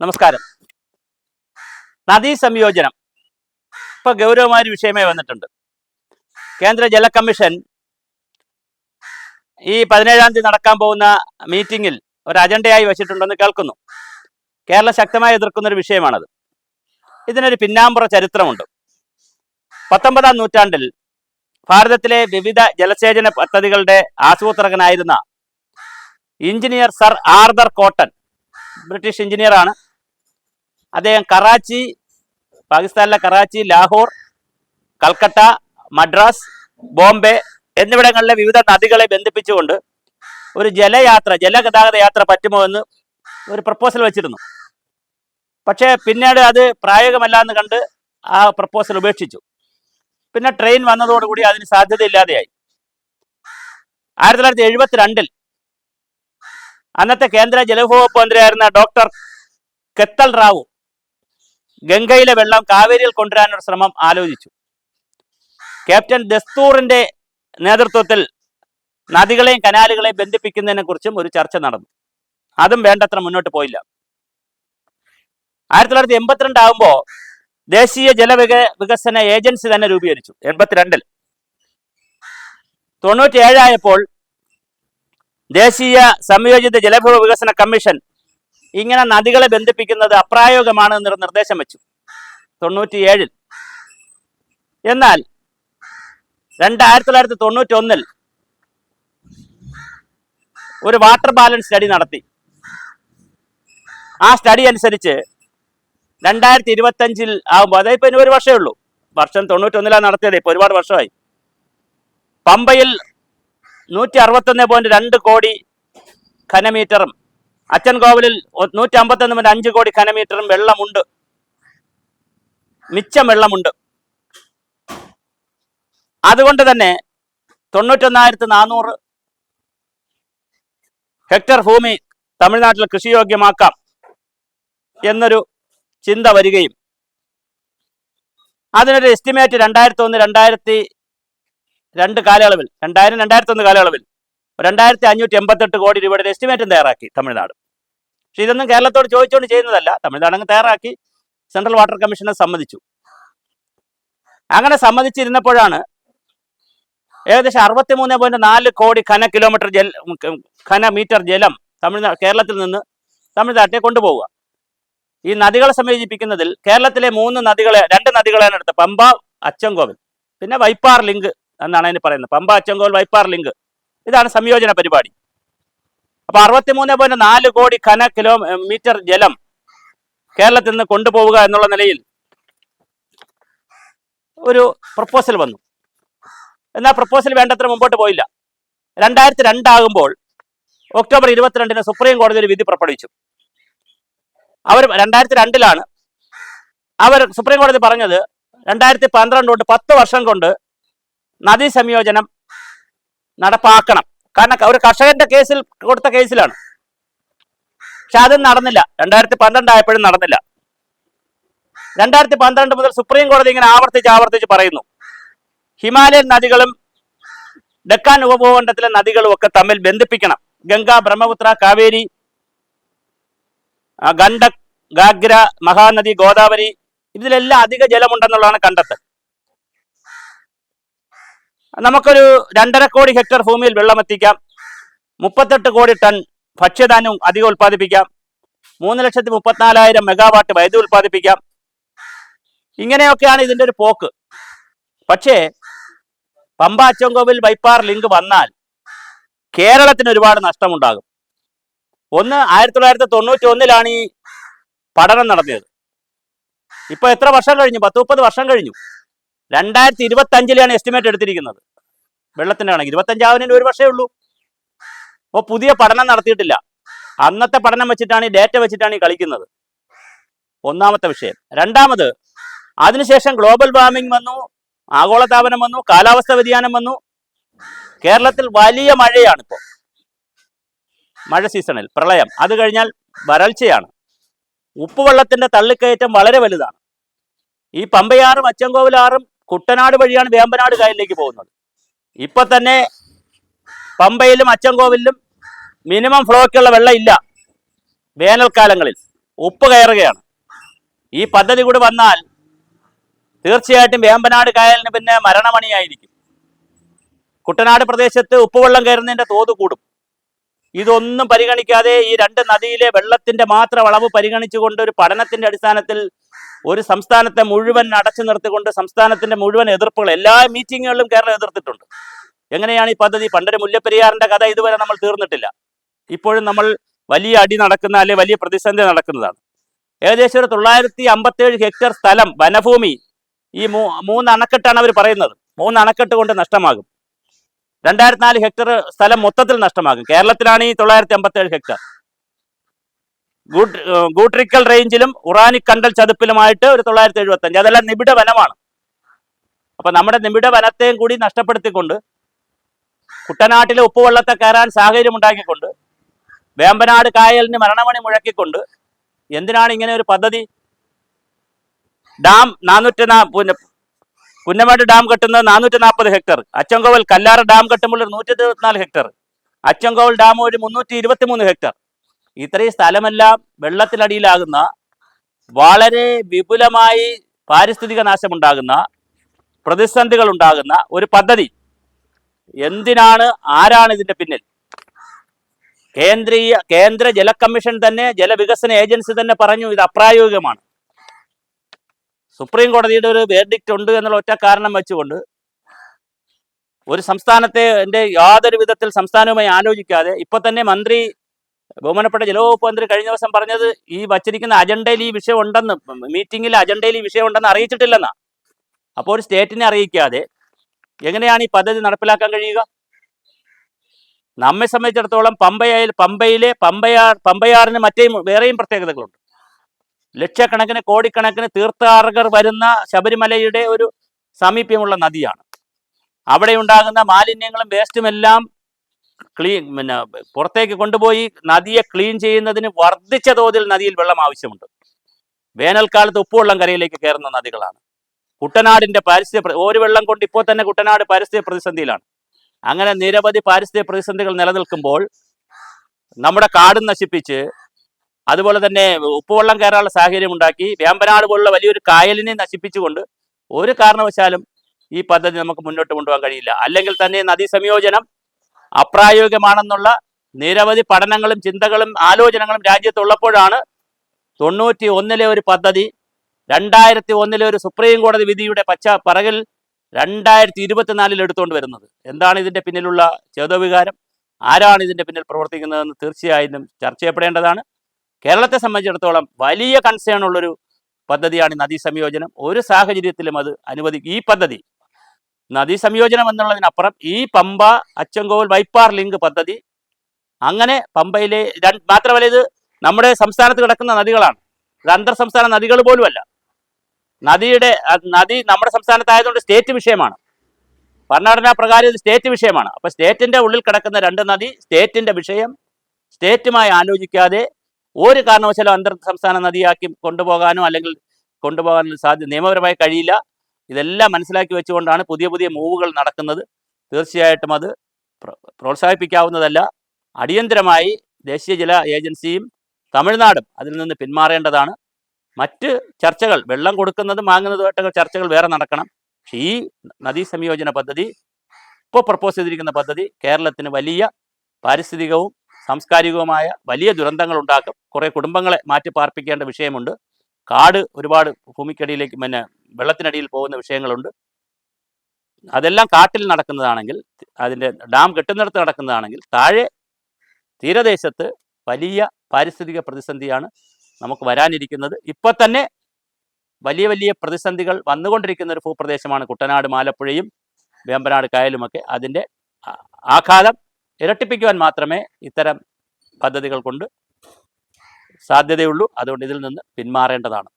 നമസ്കാരം. നദീ സംയോജനം. ഇപ്പൊ ഗൗരവമായ വിഷയമായി വന്നിട്ടുണ്ട്. കേന്ദ്ര ജല കമ്മീഷൻ ഈ പതിനേഴാം തീയതി നടക്കാൻ പോകുന്ന മീറ്റിംഗിൽ ഒരു അജണ്ടയായി വെച്ചിട്ടുണ്ടെന്ന് കേൾക്കുന്നു. കേരളം ശക്തമായി എതിർക്കുന്ന ഒരു വിഷയമാണത്. ഇതിനൊരു പിന്നാമ്പുറ ചരിത്രമുണ്ട്. പത്തൊമ്പതാം നൂറ്റാണ്ടിൽ ഭാരതത്തിലെ വിവിധ ജലസേചന പദ്ധതികളുടെ ആസൂത്രകനായിരുന്ന engineer sir Arthur Cotton British എഞ്ചിനീയറാണ്. അദ്ദേഹം കറാച്ചി പാകിസ്ഥാനിലെ കറാച്ചി ലാഹോർ കൽക്കട്ട മദ്രാസ് ബോംബെ എന്നിവിടങ്ങളിലെ വിവിധ നദികളെ ബന്ധിപ്പിച്ചുകൊണ്ട് ഒരു ജലയാത്ര ജലഗതാഗത യാത്ര പറ്റുമോ എന്ന് ഒരു പ്രപ്പോസൽ വെച്ചിരുന്നു. പക്ഷേ പിന്നീട് അത് പ്രായോഗികമല്ല എന്ന് കണ്ട് ആ പ്രപ്പോസൽ ഉപേക്ഷിച്ചു. പിന്നെ ട്രെയിൻ വന്നതോടുകൂടി അതിന് സാധ്യതയില്ലാതെയായി. ആയിരത്തി തൊള്ളായിരത്തി എഴുപത്തിരണ്ടിൽ അന്നത്തെ കേന്ദ്ര ജലവകുപ്പ് മന്ത്രിയായിരുന്ന ഡോക്ടർ കെത്തൽ റാവു ഗംഗയിലെ വെള്ളം കാവേരിയിൽ കൊണ്ടുവരാനൊരു ശ്രമം ആലോചിച്ചു. ക്യാപ്റ്റൻ ദസ്തൂറിന്റെ നേതൃത്വത്തിൽ നദികളെയും കനാലുകളെയും ബന്ധിപ്പിക്കുന്നതിനെ കുറിച്ചും ഒരു ചർച്ച നടന്നു. അതും വേണ്ടത്ര മുന്നോട്ട് പോയില്ല. ആയിരത്തി തൊള്ളായിരത്തി എൺപത്തിരണ്ട് ആകുമ്പോൾ ദേശീയ ജലവിക വികസന ഏജൻസി തന്നെ രൂപീകരിച്ചു എൺപത്തിരണ്ടിൽ. തൊണ്ണൂറ്റിയേഴായപ്പോൾ ദേശീയ സംയോജിത ജലഭൂമി വികസന കമ്മീഷൻ ഇങ്ങനെ നദികളെ ബന്ധിപ്പിക്കുന്നത് അപ്രായോഗികമാണ് എന്നൊരു നിർദ്ദേശം വെച്ചു. തൊണ്ണൂറ്റിയേഴിൽ. എന്നാൽ രണ്ടായിരത്തി തൊള്ളായിരത്തി തൊണ്ണൂറ്റി ഒന്നിൽ ഒരു വാട്ടർ ബാലൻസ് സ്റ്റഡി നടത്തി. ആ സ്റ്റഡി അനുസരിച്ച് രണ്ടായിരത്തി ഇരുപത്തഞ്ചിൽ ആകുമ്പോൾ അതായത് ഇപ്പൊ ഇനി ഒരു വർഷമേ ഉള്ളൂ. വർഷം തൊണ്ണൂറ്റൊന്നിലാണ് നടത്തിയത് ഇപ്പൊ ഒരുപാട് വർഷമായി. പമ്പയിൽ നൂറ്റി അറുപത്തൊന്ന് പോയിന്റ് രണ്ട് കോടി ഘനമീറ്ററും. അച്ചൻകോവിലിൽ നൂറ്റി അമ്പത്തൊന്ന് പോയിന്റ് അഞ്ച് കോടി ഘനമീറ്ററും വെള്ളമുണ്ട്. മിച്ചം വെള്ളമുണ്ട്. അതുകൊണ്ട് തന്നെ തൊണ്ണൂറ്റൊന്നായിരത്തി നാനൂറ് ഹെക്ടർ ഭൂമി തമിഴ്നാട്ടിൽ കൃഷിയോഗ്യമാക്കാം എന്നൊരു ചിന്ത വരികയും. അതിനൊരു എസ്റ്റിമേറ്റ് രണ്ടായിരത്തി ഒന്ന് രണ്ടായിരത്തി രണ്ട് കാലയളവിൽ രണ്ടായിരം രണ്ടായിരത്തി ഒന്ന് കാലയളവിൽ രണ്ടായിരത്തി അഞ്ഞൂറ്റി എൺപത്തെട്ട് കോടി രൂപയുടെ എസ്റ്റിമേറ്റും തയ്യാറാക്കി തമിഴ്നാട്. പക്ഷെ ഇതൊന്നും കേരളത്തോട് ചോദിച്ചുകൊണ്ട് ചെയ്യുന്നതല്ല. തമിഴ്നാട് അങ്ങ് തയ്യാറാക്കി. സെൻട്രൽ വാട്ടർ കമ്മീഷനെ സമ്മതിച്ചു. അങ്ങനെ സമ്മതിച്ചിരുന്നപ്പോഴാണ് ഏകദേശം അറുപത്തി മൂന്ന് പോയിന്റ് നാല് കോടി ഖന കിലോമീറ്റർ ജല ഖന മീറ്റർ ജലം തമിഴ്നാട് കേരളത്തിൽ നിന്ന് തമിഴ്നാട്ടിൽ കൊണ്ടുപോവുക. ഈ നദികളെ സംയോജിപ്പിക്കുന്നതിൽ കേരളത്തിലെ മൂന്ന് നദികളെ രണ്ട് നദികളെയാണ് എടുത്തത്. പമ്പ അച്ചൻകോവിൽ. പിന്നെ വൈപ്പാർ ലിങ്ക്. എന്നാണ് അതിന് പറയുന്നത്. പമ്പ അച്ചങ്കോൽ വൈപ്പാർ ലിങ്ക്. ഇതാണ് സംയോജന പരിപാടി. അപ്പൊ അറുപത്തിമൂന്ന് പോയിന്റ് നാല് കോടി ഘന കിലോ മീറ്റർ ജലം കേരളത്തിൽ നിന്ന് കൊണ്ടുപോവുക എന്നുള്ള നിലയിൽ ഒരു പ്രപ്പോസൽ വന്നു. എന്നാൽ പ്രപ്പോസൽ വേണ്ടത്ര മുമ്പോട്ട് പോയില്ല. രണ്ടായിരത്തി രണ്ടാകുമ്പോൾ ഒക്ടോബർ ഇരുപത്തിരണ്ടിന് സുപ്രീം കോടതി ഒരു വിധി പുറപ്പെടുവിച്ചു. അവർ രണ്ടായിരത്തി രണ്ടിലാണ് അവർ സുപ്രീം കോടതി പറഞ്ഞത് രണ്ടായിരത്തി പന്ത്രണ്ട് തൊട്ട് പത്ത് വർഷം കൊണ്ട് നദീ സംയോജനം നടപ്പാക്കണം. കാരണം ഒരു കർഷകന്റെ കേസിൽ കൊടുത്ത കേസിലാണ്. പക്ഷെ അതും നടന്നില്ല. രണ്ടായിരത്തി പന്ത്രണ്ട് ആയപ്പോഴും നടന്നില്ല. രണ്ടായിരത്തി പന്ത്രണ്ട് മുതൽ സുപ്രീം കോടതി ഇങ്ങനെ ആവർത്തിച്ച് ആവർത്തിച്ച് പറയുന്നു. ഹിമാലയൻ നദികളും ഡക്കാൻ ഉപഭൂഖണ്ഡത്തിലെ നദികളും ഒക്കെ തമ്മിൽ ബന്ധിപ്പിക്കണം. ഗംഗ ബ്രഹ്മപുത്ര കാവേരി ഗണ്ഡക് ഗാഗ്ര മഹാനദി ഗോദാവരി ഇതിലെല്ലാം അധിക ജലമുണ്ടെന്നുള്ളതാണ് കണ്ടെത്തൽ. നമുക്കൊരു രണ്ടര കോടി ഹെക്ടർ ഭൂമിയിൽ വെള്ളമെത്തിക്കാം. മുപ്പത്തെട്ട് കോടി ടൺ ഭക്ഷ്യധാന്യം അധികം ഉൽപ്പാദിപ്പിക്കാം. മൂന്ന് ലക്ഷത്തി മുപ്പത്തിനാലായിരം മെഗാവാട്ട് വൈദ്യുതി ഉൽപ്പാദിപ്പിക്കാം. ഇങ്ങനെയൊക്കെയാണ് ഇതിന്റെ ഒരു പോക്ക്. പക്ഷേ പമ്പ അച്ചൻകോവിൽ ബൈപ്പാർ ലിങ്ക് വന്നാൽ കേരളത്തിന് ഒരുപാട് നഷ്ടമുണ്ടാകും. ഒന്ന് ആയിരത്തി തൊള്ളായിരത്തി തൊണ്ണൂറ്റി ഒന്നിലാണ് ഈ പഠനം നടത്തിയത്. ഇപ്പൊ എത്ര വർഷം കഴിഞ്ഞു? പത്ത് മുപ്പത് വർഷം കഴിഞ്ഞു. രണ്ടായിരത്തി ഇരുപത്തി അഞ്ചിലാണ് എസ്റ്റിമേറ്റ് എടുത്തിരിക്കുന്നത്. വെള്ളത്തിന്റെ കണക്ക്. ഇരുപത്തഞ്ചാവുന്നതിന് ഒരു വർഷമേ ഉള്ളൂ. അപ്പോൾ പുതിയ പഠനം നടത്തിയിട്ടില്ല. അന്നത്തെ പഠനം വെച്ചിട്ടാണ് ഈ ഡേറ്റ വെച്ചിട്ടാണ് ഈ കളിക്കുന്നത്. ഒന്നാമത്തെ വിഷയം. രണ്ടാമത് അതിനുശേഷം ഗ്ലോബൽ വാർമിംഗ് വന്നു ആഗോളതാപനം വന്നു കാലാവസ്ഥ വ്യതിയാനം വന്നു. കേരളത്തിൽ വലിയ മഴയാണ് ഇപ്പോൾ മഴ സീസണിൽ. പ്രളയം. അത് കഴിഞ്ഞാൽ വരൾച്ചയാണ്. ഉപ്പുവെള്ളത്തിന്റെ തള്ളിക്കയറ്റം വളരെ വലുതാണ്. ഈ പമ്പയാറും അച്ചൻകോവിലാറും കുട്ടനാട് വഴിയാണ് വേമ്പനാട് കായലിലേക്ക് പോകുന്നത്. ഇപ്പൊ തന്നെ പമ്പയിലും അച്ചൻകോവിലും മിനിമം ഫ്ലോക്കുള്ള വെള്ളം ഇല്ല വേനൽക്കാലങ്ങളിൽ. ഉപ്പ് കയറുകയാണ്. ഈ പദ്ധതി കൂടി വന്നാൽ തീർച്ചയായിട്ടും വേമ്പനാട് കായലിന് പിന്നെ മരണമണിയായിരിക്കും. കുട്ടനാട് പ്രദേശത്ത് ഉപ്പുവെള്ളം കയറുന്നതിന്റെ തോത് കൂടും. ഇതൊന്നും പരിഗണിക്കാതെ ഈ രണ്ട് നദിയിലെ വെള്ളത്തിന്റെ മാത്രം അളവ് പരിഗണിച്ചുകൊണ്ട് ഒരു പഠനത്തിന്റെ അടിസ്ഥാനത്തിൽ ഒരു സംസ്ഥാനത്തെ മുഴുവൻ അടച്ചു നിർത്തിക്കൊണ്ട് സംസ്ഥാനത്തിന്റെ മുഴുവൻ എതിർപ്പുകൾ എല്ലാ മീറ്റിങ്ങുകളിലും കേരളം എതിർത്തിട്ടുണ്ട്. എങ്ങനെയാണ് ഈ പദ്ധതി? പണ്ടൊരു മുല്ലപ്പെരിയാറിന്റെ കഥ ഇതുവരെ നമ്മൾ തീർന്നിട്ടില്ല. ഇപ്പോഴും നമ്മൾ വലിയ അടി നടക്കുന്ന അല്ലെ വലിയ പ്രതിസന്ധി നടക്കുന്നതാണ്. ഏകദേശം ഒരു തൊള്ളായിരത്തി അമ്പത്തേഴ് ഹെക്ടർ സ്ഥലം വനഭൂമി ഈ മൂ മൂന്ന് അണക്കെട്ടാണ് അവർ പറയുന്നത്. മൂന്ന് അണക്കെട്ട് കൊണ്ട് നഷ്ടമാകും. രണ്ടായിരത്തി നാല് ഹെക്ടർ സ്ഥലം മൊത്തത്തിൽ നഷ്ടമാകും. കേരളത്തിലാണ് ഈ തൊള്ളായിരത്തി അമ്പത്തേഴ് ഹെക്ടർ. ഗൂട്രിക്കൽ റേഞ്ചിലും ഉറാനിക് കണ്ടൽ ചതുപ്പിലുമായിട്ട് ഒരു തൊള്ളായിരത്തി എഴുപത്തി അഞ്ച് അതെല്ലാം നിബിഡ വനമാണ്. അപ്പൊ നമ്മുടെ നിബിഡ വനത്തെയും കൂടി നഷ്ടപ്പെടുത്തിക്കൊണ്ട് കുട്ടനാട്ടിലെ ഉപ്പുവെള്ളത്തെ കയറാൻ സാഹചര്യം ഉണ്ടാക്കിക്കൊണ്ട് വേമ്പനാട് കായലിന് മരണമണി മുഴക്കിക്കൊണ്ട് എന്തിനാണ് ഇങ്ങനെ ഒരു പദ്ധതി? ഡാം നാനൂറ്റി നാ പിന്നെ പുന്നമേട് ഡാം കെട്ടുന്നത് നാനൂറ്റി നാൽപ്പത് ഹെക്ടർ. അച്ചങ്കോവൽ കല്ലാറ് ഡാം കെട്ടുമ്പോൾ ഒരു നൂറ്റി ഇരുപത്തിനാല് ഹെക്ടർ. അച്ചങ്കോവൽ ഡാം ഒരു മുന്നൂറ്റി ഇരുപത്തി മൂന്ന് ഹെക്ടർ. ഇത്രയും സ്ഥലമെല്ലാം വെള്ളത്തിനടിയിലാകുന്ന വളരെ വിപുലമായി പാരിസ്ഥിതിക നാശമുണ്ടാകുന്ന പ്രതിസന്ധികൾ ഉണ്ടാകുന്ന ഒരു പദ്ധതി. എന്തിനാണ് ആരാണ് ഇതിന്റെ പിന്നിൽ? കേന്ദ്രീയ കേന്ദ്ര ജല കമ്മീഷൻ തന്നെ ജലവികസന ഏജൻസി തന്നെ പറഞ്ഞു ഇത് അപ്രായോഗികമാണ്. സുപ്രീം കോടതിയുടെ ഒരു വേർഡിക്റ്റ് ഉണ്ട് എന്നുള്ള ഒറ്റ കാരണം വെച്ചുകൊണ്ട് ഒരു സംസ്ഥാനത്തെ എന്റെ യാതൊരു വിധത്തിൽ സംസ്ഥാനവുമായി ആലോചിക്കാതെ ഇപ്പൊ തന്നെ മന്ത്രി ബഹുമാനപ്പെട്ട ജലവകുപ്പ് മന്ത്രി കഴിഞ്ഞ ദിവസം പറഞ്ഞത് ഈ വച്ചിരിക്കുന്ന അജണ്ടയിൽ ഈ വിഷയം ഉണ്ടെന്ന് മീറ്റിംഗിൽ അജണ്ടയിൽ ഈ വിഷയം ഉണ്ടെന്ന് അറിയിച്ചിട്ടില്ലെന്നാ. അപ്പോൾ ഒരു സ്റ്റേറ്റിനെ അറിയിക്കാതെ എങ്ങനെയാണ് ഈ പദ്ധതി നടപ്പിലാക്കാൻ കഴിയുക? നമ്മെ സംബന്ധിച്ചിടത്തോളം പമ്പയിൽ പമ്പയിലെ പമ്പയാർ പമ്പയാറിന് മറ്റേയും വേറെയും പ്രത്യേകതകളുണ്ട്. ലക്ഷക്കണക്കിന് കോടിക്കണക്കിന് തീർത്ഥാടകർ വരുന്ന ശബരിമലയുടെ ഒരു സാമീപ്യമുള്ള നദിയാണ്. അവിടെ ഉണ്ടാകുന്ന മാലിന്യങ്ങളും വേസ്റ്റും എല്ലാം ക്ലീൻ പിന്നെ പുറത്തേക്ക് കൊണ്ടുപോയി നദിയെ ക്ലീൻ ചെയ്യുന്നതിന് വർദ്ധിച്ച തോതിൽ നദിയിൽ വെള്ളം ആവശ്യമുണ്ട്. വേനൽക്കാലത്ത് ഉപ്പുവെള്ളം കരയിലേക്ക് കയറുന്ന നദികളാണ്. കുട്ടനാടിന്റെ പാരിസ്ഥിതിക ഒരു വെള്ളം കൊണ്ട് ഇപ്പോൾ തന്നെ കുട്ടനാട് പാരിസ്ഥിതിക പ്രതിസന്ധിയിലാണ്. അങ്ങനെ നിരവധി പാരിസ്ഥിതിക പ്രതിസന്ധികൾ നിലനിൽക്കുമ്പോൾ നമ്മുടെ കാട് നശിപ്പിച്ച് അതുപോലെ തന്നെ ഉപ്പുവെള്ളം കയറാനുള്ള സാഹചര്യം ഉണ്ടാക്കി വേമ്പനാട് പോലുള്ള വലിയൊരു കായലിനെ നശിപ്പിച്ചുകൊണ്ട് ഒരു കാരണവശാലും ഈ പദ്ധതി നമുക്ക് മുന്നോട്ട് കൊണ്ടുപോകാൻ കഴിയില്ല. അല്ലെങ്കിൽ തന്നെ നദീ സംയോജനം അപ്രായോഗികമാണെന്നുള്ള നിരവധി പഠനങ്ങളും ചിന്തകളും ആലോചനകളും രാജ്യത്തുള്ളപ്പോഴാണ് തൊണ്ണൂറ്റി ഒന്നിലെ ഒരു പദ്ധതി രണ്ടായിരത്തി ഒന്നിലെ ഒരു സുപ്രീം കോടതി വിധിയുടെ പശ്ചാ പറകിൽ രണ്ടായിരത്തി ഇരുപത്തിനാലിൽ എടുത്തുകൊണ്ട് വരുന്നത്. എന്താണ് ഇതിന്റെ പിന്നിലുള്ള ചേതോവികാരം? ആരാണ് ഇതിന്റെ പിന്നിൽ പ്രവർത്തിക്കുന്നതെന്ന് തീർച്ചയായും ചർച്ച ചെയ്യപ്പെടേണ്ടതാണ്. കേരളത്തെ സംബന്ധിച്ചിടത്തോളം വലിയ കൺസേൺ ഉള്ളൊരു പദ്ധതിയാണ് നദീ സംയോജനം ഒരു സാഹചര്യത്തിലും അത് അനുവദി ഈ പദ്ധതി നദീ സംയോജനം എന്നുള്ളതിനപ്പുറം ഈ പമ്പ അച്ചൻകോവിൽ വൈപ്പാർ ലിങ്ക് പദ്ധതി അങ്ങനെ പമ്പയിലെ മാത്രമല്ല ഇത് നമ്മുടെ സംസ്ഥാനത്ത് കിടക്കുന്ന നദികളാണ്. ഇത് അന്തർ സംസ്ഥാന നദികൾ പോലുമല്ല. നദിയുടെ നദി നമ്മുടെ സംസ്ഥാനത്തായതുകൊണ്ട് സ്റ്റേറ്റ് വിഷയമാണ്. ഭരണഘടനാ പ്രകാരം ഇത് സ്റ്റേറ്റ് വിഷയമാണ്. അപ്പൊ സ്റ്റേറ്റിന്റെ ഉള്ളിൽ കിടക്കുന്ന രണ്ട് നദി സ്റ്റേറ്റിന്റെ വിഷയം സ്റ്റേറ്റുമായി ആലോചിക്കാതെ ഒരു കാരണവശാലും അന്തർ സംസ്ഥാന നദിയാക്കി കൊണ്ടുപോകാനോ അല്ലെങ്കിൽ കൊണ്ടുപോകാനോ സാധ്യത നിയമപരമായി കഴിയില്ല. ഇതെല്ലാം മനസ്സിലാക്കി വെച്ചുകൊണ്ടാണ് പുതിയ പുതിയ മൂവുകൾ നടക്കുന്നത്. തീർച്ചയായിട്ടും അത് പ്ര- പ്രോത്സാഹിപ്പിക്കാവുന്നതല്ല. അടിയന്തരമായി ദേശീയ ജല ഏജൻസിയും തമിഴ്നാടും അതിൽ നിന്ന് പിന്മാറേണ്ടതാണ്. മറ്റ് ചർച്ചകൾ വെള്ളം കൊടുക്കുന്നതും വാങ്ങുന്നതുമായിട്ടൊക്കെ ചർച്ചകൾ വേറെ നടക്കണം. പക്ഷേ ഈ നദീ സംയോജന പദ്ധതി ഇപ്പോൾ പ്രപ്പോസ് ചെയ്തിരിക്കുന്ന പദ്ധതി കേരളത്തിന് വലിയ പാരിസ്ഥിതികവും സാംസ്കാരികവുമായ വലിയ ദുരന്തങ്ങൾ ഉണ്ടാക്കും. കുറേ കുടുംബങ്ങളെ മാറ്റി പാർപ്പിക്കേണ്ട വിഷയമുണ്ട്. കാട് ഒരുപാട് ഭൂമിക്കടിയിലേക്ക് പിന്നെ വെള്ളത്തിനടിയിൽ പോകുന്ന വിഷയങ്ങളുണ്ട്. അതെല്ലാം കാട്ടിൽ നടക്കുന്നതാണെങ്കിൽ അതിന്റെ ഡാം കെട്ടുന്നിടത്ത് നടക്കുന്നതാണെങ്കിൽ താഴെ തീരദേശത്ത് വലിയ പാരിസ്ഥിതിക പ്രതിസന്ധിയാണ് നമുക്ക് വരാനിരിക്കുന്നത്. ഇപ്പൊ തന്നെ വലിയ വലിയ പ്രതിസന്ധികൾ വന്നുകൊണ്ടിരിക്കുന്ന ഒരു ഭൂപ്രദേശമാണ് കുട്ടനാട് മാലപ്പുഴയും വേമ്പനാട് കായലുമൊക്കെ. അതിന്റെ ആഘാതം ഇരട്ടിപ്പിക്കുവാൻ മാത്രമേ ഇത്തരം പദ്ധതികൾ കൊണ്ട് സാധ്യതയുള്ളൂ. അതുകൊണ്ട് ഇതിൽ നിന്ന് പിന്മാറേണ്ടതാണ്.